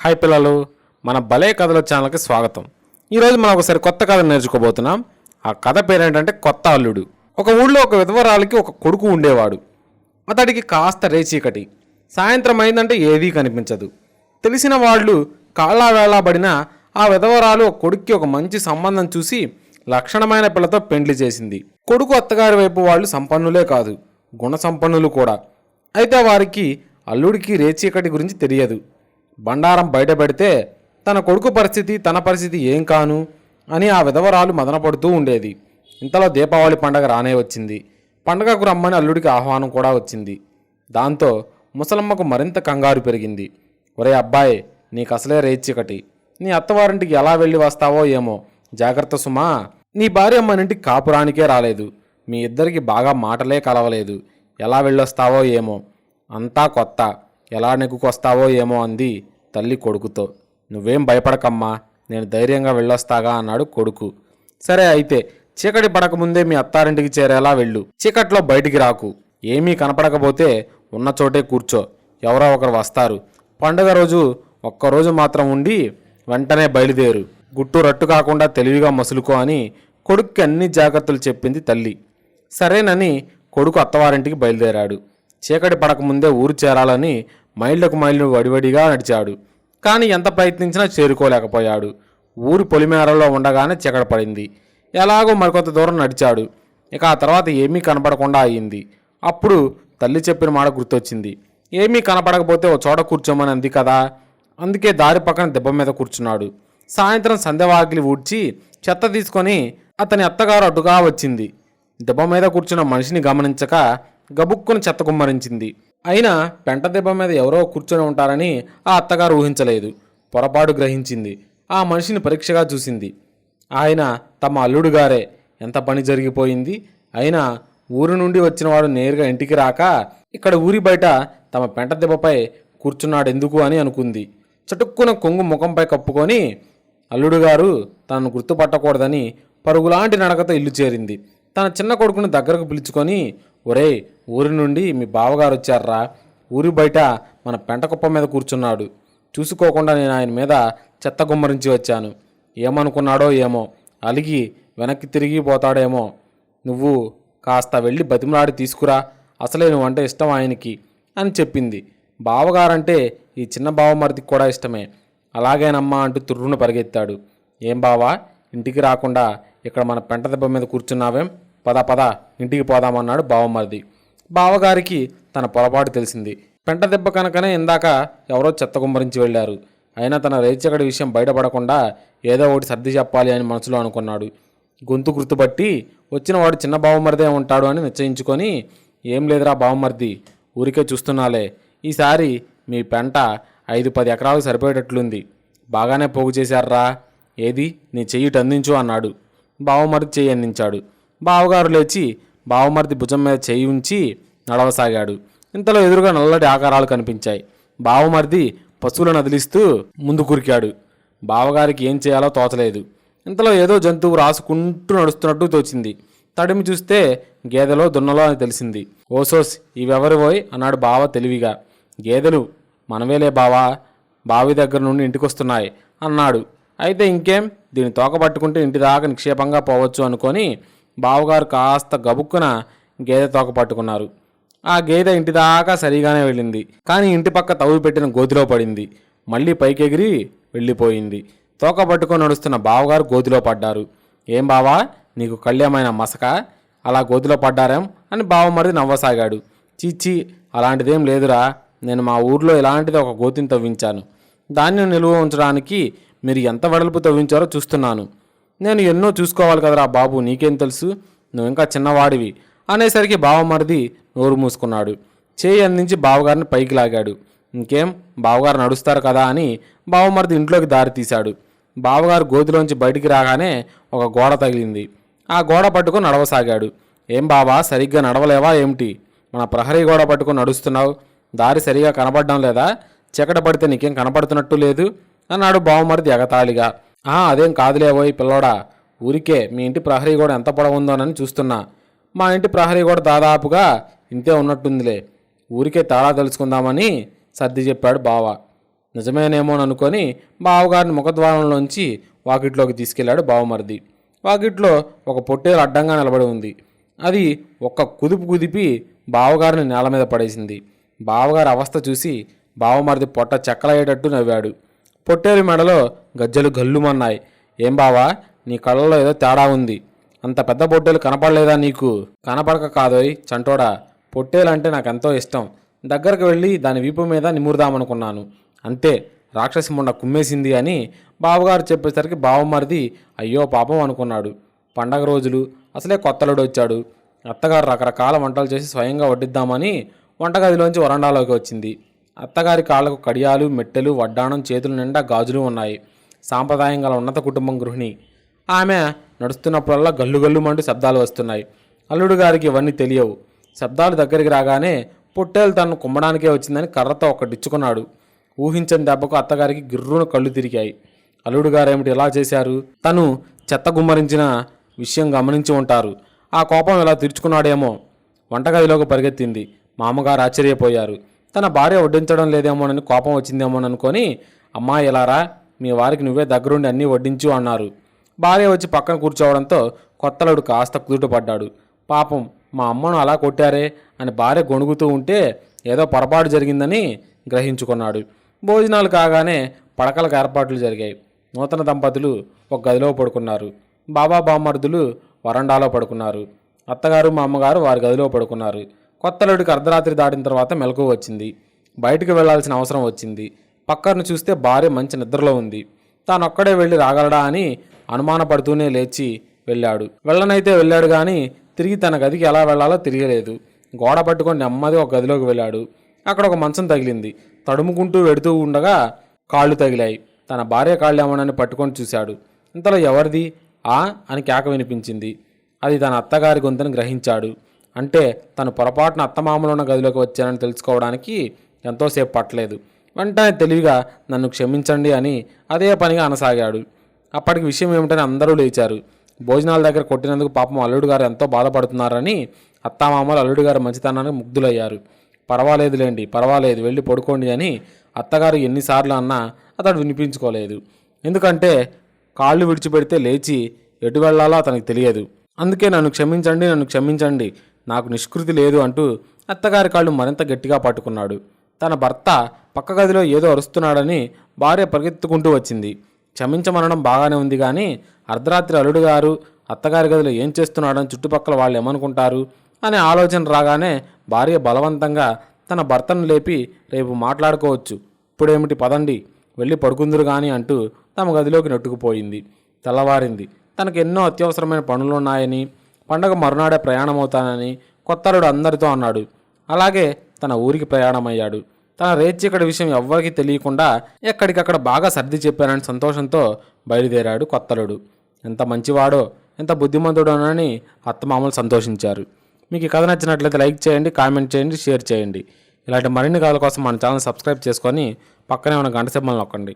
Hi పిల్లలు మన భలే కథల ఛానల్కి స్వాగతం. ఈరోజు మనం ఒకసారి కొత్త కథ నేర్చుకోబోతున్నాం. ఆ కథ పేరేంటంటే కొత్త అల్లుడు. ఒక ఊళ్ళో ఒక విధవరాలకి ఒక కొడుకు ఉండేవాడు. అతడికి కాస్త రేచీకటి. సాయంత్రం అయిందంటే ఏదీ కనిపించదు. తెలిసిన వాళ్ళు కాళ్ళ ఆ విధవరాలు ఒక కొడుక్కి ఒక మంచి సంబంధం చూసి లక్షణమైన పిల్లతో పెండ్లి చేసింది. కొడుకు అత్తగారి వైపు వాళ్ళు సంపన్నులే కాదు గుణ సంపన్నులు కూడా. అయితే వారికి అల్లుడికి రేచీకటి గురించి తెలియదు. బండారం బయటపెడితే తన కొడుకు పరిస్థితి తన పరిస్థితి ఏం కాను అని ఆ విధవరాలు మదనపడుతూ ఉండేది. ఇంతలో దీపావళి పండగ రానే వచ్చింది. పండగకు రమ్మని అల్లుడికి ఆహ్వానం కూడా వచ్చింది. దాంతో ముసలమ్మకు మరింత కంగారు పెరిగింది. ఒరే అబ్బాయి నీకు అసలే రేచీకటి నీ అత్తవారింటికి ఎలా వెళ్ళి వస్తావో ఏమో. జాగ్రత్త సుమా. నీ భార్య అమ్మనింటికి కాపురానికే రాలేదు. మీ ఇద్దరికి బాగా మాటలే కలవలేదు. ఎలా వెళ్ళొస్తావో ఏమో. అంతా కొత్త. ఎలా నెగ్గుకొస్తావో ఏమో అంది తల్లి కొడుకుతో. నువ్వేం భయపడకమ్మా నేను ధైర్యంగా వెళ్ళొస్తాగా అన్నాడు కొడుకు. సరే అయితే చీకటి పడకముందే మీ అత్తారింటికి చేరేలా వెళ్ళు. చీకట్లో బయటికి రాకు. ఏమీ కనపడకపోతే ఉన్న చోటే కూర్చో. ఎవరో ఒకరు వస్తారు. పండుగ రోజు ఒక్కరోజు మాత్రం ఉండి వెంటనే బయలుదేరు. గుట్టు రట్టు కాకుండా తెలివిగా మసులుకో అని కొడుక్కి అన్ని జాగ్రత్తలు చెప్పింది తల్లి. సరేనని కొడుకు అత్తవారింటికి బయలుదేరాడు. చీకటి పడకముందే ఊరు చేరాలని మైళ్ళకు మైళ్ళు వడివడిగా నడిచాడు. కానీ ఎంత ప్రయత్నించినా చేరుకోలేకపోయాడు. ఊరు పొలిమేరలో ఉండగానే చీకటి పడింది. ఎలాగో మరికొంత దూరం నడిచాడు. ఇక ఆ తర్వాత ఏమీ కనపడకుండా అయ్యింది అప్పుడు తల్లి చెప్పిన మాట గుర్తొచ్చింది. ఏమీ కనపడకపోతే ఓ చోట కూర్చోమని అంది కదా. అందుకే దారి పక్కన దెబ్బ మీద కూర్చున్నాడు. సాయంత్రం సంధ్యవాకిలి ఊడ్చి చెత్త తీసుకొని అతని అత్తగారు అడ్డుగా వచ్చింది. దెబ్బ మీద కూర్చున్న మనిషిని గమనించక గబుక్కుని చెత్త కుమ్మరించింది. అయినా పెంట దెబ్బ మీద ఎవరో కూర్చొని ఉంటారని ఆ అత్తగారు ఊహించలేదు. పొరపాటు గ్రహించింది. ఆ మనిషిని పరీక్షగా చూసింది. ఆయన తమ అల్లుడు గారే. ఎంత పని జరిగిపోయింది? అయినా ఊరి నుండి వచ్చినవాడు నేరుగా ఇంటికి రాక ఇక్కడ ఊరి బయట తమ పెంట దెబ్బపై కూర్చున్నాడు ఎందుకు అని అనుకుంది. చటుక్కున కొంగు ముఖంపై కప్పుకొని అల్లుడు గారు తనను గుర్తుపట్టకూడదని పరుగులాంటి నడకతో ఇల్లు చేరింది. తన చిన్న కొడుకును దగ్గరకు పిలుచుకొని ఒరేయ్ ఊరి నుండి మీ బావగారు వచ్చారా? ఊరి బయట మన పెంట కుప్ప మీద కూర్చున్నాడు. చూసుకోకుండా నేను ఆయన మీద చెత్త గుమ్మరించి వచ్చాను. ఏమనుకున్నాడో ఏమో. అలిగి వెనక్కి తిరిగి పోతాడేమో. నువ్వు కాస్త వెళ్ళి బతిమలాడి తీసుకురా. అసలే నువ్వంటే ఇష్టం ఆయనకి అని చెప్పింది. బావగారంటే ఈ చిన్న బావమరిదికి కూడా ఇష్టమే. అలాగేనమ్మా అంటూ తుర్రును పరిగెత్తాడు. ఏం బావా? ఇంటికి రాకుండా ఇక్కడ మన పెంట దెబ్బ మీద కూర్చున్నావేం? పద పద ఇంటికి పోదామన్నాడు బావమరిది బావగారికి తన పొరపాటు తెలిసింది. పెంట దెబ్బ కనుకనే ఇందాక ఎవరో చెత్త గుమ్మరించి వెళ్ళారు. అయినా తన రేచకడి విషయం బయటపడకుండా ఏదో ఒకటి సర్ది చెప్పాలి అని మనసులో అనుకున్నాడు. గొంతు గుర్తుపట్టి వచ్చిన వాడు చిన్న బావమరిదే ఉంటాడు అని నిశ్చయించుకొని ఏం లేదురా బావమరిది ఊరికే చూస్తున్నాలే. ఈసారి మీ పెంట ఐదు పది ఎకరాలు సరిపోయేటట్లుంది. బాగానే పోగు చేశారా ఏది? నీ చెయ్యిటందించు అన్నాడు. బావమరిది చెయ్యి అందించాడు. బావగారు లేచి బావమరిది భుజం మీద చేయి ఉంచి నడవసాగాడు. ఇంతలో ఎదురుగా నల్లటి ఆకారాలు కనిపించాయి. బావమరిది పశువులను వదిలిస్తూ ముందు కురికాడు. బావగారికి ఏం చేయాలో తోచలేదు. ఇంతలో ఏదో జంతువు రాసుకుంటూ నడుస్తున్నట్టు తోచింది. తడిమి చూస్తే గేదెలో దున్నలో అని తెలిసింది. ఓసోస్ పోయి అన్నాడు బావ తెలివిగా. గేదెలు మనవేలే బావా బావి దగ్గర నుండి ఇంటికొస్తున్నాయి అన్నాడు. అయితే ఇంకేం? దీన్ని తోక పట్టుకుంటే ఇంటి దాకా నిక్షేపంగా పోవచ్చు అనుకొని బావగారు కాస్త గబుక్కున గేదె తోక పట్టుకున్నారు. ఆ గేదె ఇంటి దాకా సరిగానే వెళ్ళింది. కానీ ఇంటి పక్క తవ్వి పెట్టిన గోతిలో పడింది. మళ్ళీ పైకెగిరి వెళ్ళిపోయింది. తోక పట్టుకొని నడుస్తున్న బావగారు గోతిలో పడ్డారు. ఏం బావా నీకు కళ్యమైన మసక? అలా గోతిలో పడ్డారేం? అని బావమరిది నవ్వసాగాడు. చీచి అలాంటిదేం లేదురా. నేను మా ఊర్లో ఇలాంటిది ఒక గోతిని తవ్వించాను. దాన్ని నిలువ ఉంచడానికి మీరు ఎంత వెడల్పు తవ్వించారో చూస్తున్నాను. నేను ఎన్నో చూసుకోవాలి కదరా బాబు నీకేం తెలుసు? నువ్వు ఇంకా చిన్నవాడివి. అనేసరికి బావమరిది నోరు మూసుకున్నాడు. చేయి అందించి బావగారిని పైకి లాగాడు. ఇంకేం? బావగారు నడుస్తారు కదా అని బావమరిది ఇంట్లోకి దారి తీశాడు. బావగారు గోతిలోంచి బయటికి రాగానే ఒక గోడ తగిలింది. ఆ గోడ పట్టుకుని నడవసాగాడు. ఏం బావా సరిగ్గా నడవలేవా ఏమిటి? మన ప్రహరీ గోడ పట్టుకుని నడుస్తున్నావు. దారి సరిగా కనపడడం లేదా? చీకట పడితే నీకేం కనపడుతున్నట్టు లేదు? అన్నాడు బావమరిది ఎగతాళిగా. అదేం కాదులేవోయ్ పిల్లోడా. ఊరికే మీ ఇంటి ప్రహరీ గోడ ఎంత పొడవుందోనని చూస్తున్నా. మా ఇంటి ప్రహరీ గోడ దాదాపుగా ఇంతే ఉన్నట్టుందిలే. ఊరికే తేడా తెలుసుకుందామని సర్ది చెప్పాడు బావ. నిజమేనేమోననుకొని బావగారిని ముఖద్వారంలోంచి వాకిట్లోకి తీసుకెళ్ళాడు బావమరిది. వాకిట్లో ఒక పొట్టేలు అడ్డంగా నిలబడి ఉంది. అది ఒక్క కుదుపు కుదిపి బావగారిని నేల మీద పడేసింది. బావగారి అవస్థ చూసి బావమరిది పొట్ట చెక్కలయ్యేటట్టు నవ్వాడు. పొట్టేలు మెడలో గజ్జలు గల్లుమన్నాయి. ఏం బావా నీ కళ్ళలో ఏదో తేడా ఉంది. అంత పెద్ద పొట్టేలు కనపడలేదా నీకు? కనపడక కాదోయ్ చంటోడా. పొట్టేలంటే నాకెంతో ఇష్టం. దగ్గరకు వెళ్ళి దాని వీపు మీద నిమురుదామనుకున్నాను. అంతే రాక్షసి మొండ కుమ్మేసింది అని బావగారు చెప్పేసరికి బావమరిది అయ్యో పాపం అనుకున్నాడు. పండగ రోజులు అసలే కొత్తలుడు వచ్చాడు. అత్తగారు రకరకాల వంటలు చేసి స్వయంగా వడ్డిద్దామని వంటగదిలోంచి వరండాలోకి వచ్చింది. అత్తగారి కాళ్ళకు కడియాలు మెట్టెలు వడ్డాణం చేతుల నిండా గాజులు ఉన్నాయి. సాంప్రదాయం గల ఉన్నత కుటుంబం గృహిణి. ఆమె నడుస్తున్నప్పుడల్లా గల్లు గల్లుమంటూ శబ్దాలు వస్తున్నాయి. అల్లుడు గారికి ఇవన్నీ తెలియవు. శబ్దాలు దగ్గరికి రాగానే పొట్టేలు తను కుమ్మడానికే వచ్చిందని కర్రతో ఒకటిచ్చుకున్నాడు ఊహించని దెబ్బకు అత్తగారికి గిర్రున కళ్ళు తిరిగాయి. అల్లుడు గారేమిటి ఎలా చేశారు? తను చెత్త గుమ్మరించిన విషయం గమనించి ఉంటారు. ఆ కోపం ఇలా తీర్చుకున్నాడేమో వంటగదిలోకి పరిగెత్తింది. మామగారు ఆశ్చర్యపోయారు. తన భార్య వడ్డించడం లేదేమోనని కోపం వచ్చిందేమోనని అనుకొని అమ్మా ఇలారా మీ వారికి నువ్వే దగ్గరుండి అన్నీ వడ్డించు అన్నారు. భార్య వచ్చి పక్కన కూర్చోవడంతో కొత్తలుడు కాస్త కుదుటపడ్డాడు. పాపం మా అమ్మను అలా కొట్టారే అని భార్య గొణుగుతూ ఉంటే ఏదో పొరపాటు జరిగిందని గ్రహించుకున్నాడు. భోజనాలు కాగానే పడకలకు ఏర్పాట్లు జరిగాయి. నూతన దంపతులు ఒక గదిలో పడుకున్నారు. బాబా బామర్దులు వరండాలో పడుకున్నారు. అత్తగారు మా అమ్మగారు వారి గదిలో పడుకున్నారు. కొత్తలుడికి అర్ధరాత్రి దాటిన తర్వాత మెలకు వచ్చింది. బయటికి వెళ్ళాల్సిన అవసరం వచ్చింది. పక్కను చూస్తే భార్య మంచి నిద్రలో ఉంది. తానొక్కడే వెళ్ళి రాగలడా అని అనుమానపడుతూనే లేచి వెళ్ళాడు. వెళ్ళనైతే వెళ్ళాడు కానీ తిరిగి తన గదికి ఎలా వెళ్ళాలో తెలియలేదు. గోడ పట్టుకొని నెమ్మది ఒక గదిలోకి వెళ్ళాడు. అక్కడ ఒక మంచం తగిలింది. తడుముకుంటూ వెడుతూ ఉండగా కాళ్ళు తగిలాయి. తన భార్య కాళ్ళు ఏమోనని పట్టుకొని చూశాడు. ఇంతలో ఎవరిది? ఆ? అని కేక వినిపించింది. అది తన అత్తగారి గొంతుని గ్రహించాడు. అంటే తను పొరపాటున అత్తమామలు ఉన్న గదిలోకి వచ్చానని తెలుసుకోవడానికి ఎంతోసేపు పట్టలేదు. వెంటనే తెలివిగా నన్ను క్షమించండి అని అదే పనిగా అనసాగాడు. అప్పటికి విషయం ఏమిటని అందరూ లేచారు. భోజనాల దగ్గర కొట్టినందుకు పాపం అల్లుడు గారు ఎంతో బాధపడుతున్నారని అత్తామామలు అల్లుడు గారు మంచితనానికి ముగ్ధులయ్యారు. పర్వాలేదులేండి పర్వాలేదు వెళ్ళి పడుకోండి అని అత్తగారు ఎన్నిసార్లు అన్నా అతడు వినిపించుకోలేదు. ఎందుకంటే కాళ్ళు విడిచిపెడితే లేచి ఎటు వెళ్ళాలో అతనికి తెలియదు. అందుకే నన్ను క్షమించండి నన్ను క్షమించండి నాకు నిష్కృతి లేదు అంటూ అత్తగారి కాళ్ళు మరింత గట్టిగా పట్టుకున్నాడు. తన భర్త పక్క గదిలో ఏదో అరుస్తున్నాడని భార్య పరిగెత్తుకుంటూ వచ్చింది. క్షమించమనడం బాగానే ఉంది కానీ అర్ధరాత్రి అల్లుడు గారు అత్తగారి గదిలో ఏం చేస్తున్నాడని చుట్టుపక్కల వాళ్ళు ఏమనుకుంటారు? అనే ఆలోచన రాగానే భార్య బలవంతంగా తన భర్తను లేపి రేపు మాట్లాడుకోవచ్చు. ఇప్పుడేమిటి పదండి వెళ్ళి పడుకుందురు కానీ అంటూ తమ గదిలోకి నెట్టుకుపోయింది. తెల్లవారింది. తనకు ఎన్నో అత్యవసరమైన పనులున్నాయని పండగ మరునాడే ప్రయాణమవుతానని కొత్తరుడు అందరితో అన్నాడు. అలాగే తన ఊరికి ప్రయాణమయ్యాడు. తన రేచికడి విషయం ఎవ్వరికీ తెలియకుండా ఎక్కడికక్కడ బాగా సర్ది చెప్పానని సంతోషంతో బయలుదేరాడు కొత్తలుడు ఎంత మంచివాడో ఎంత బుద్ధిమంతుడోనని అత్తమామలు సంతోషించారు. మీకు ఈ కథ నచ్చినట్లయితే లైక్ చేయండి కామెంట్ చేయండి షేర్ చేయండి. ఇలాంటి మరిన్ని కథల కోసం మన ఛానల్ సబ్స్క్రైబ్ చేసుకొని పక్కనే ఉన్న గంట సింబల్ నొక్కండి.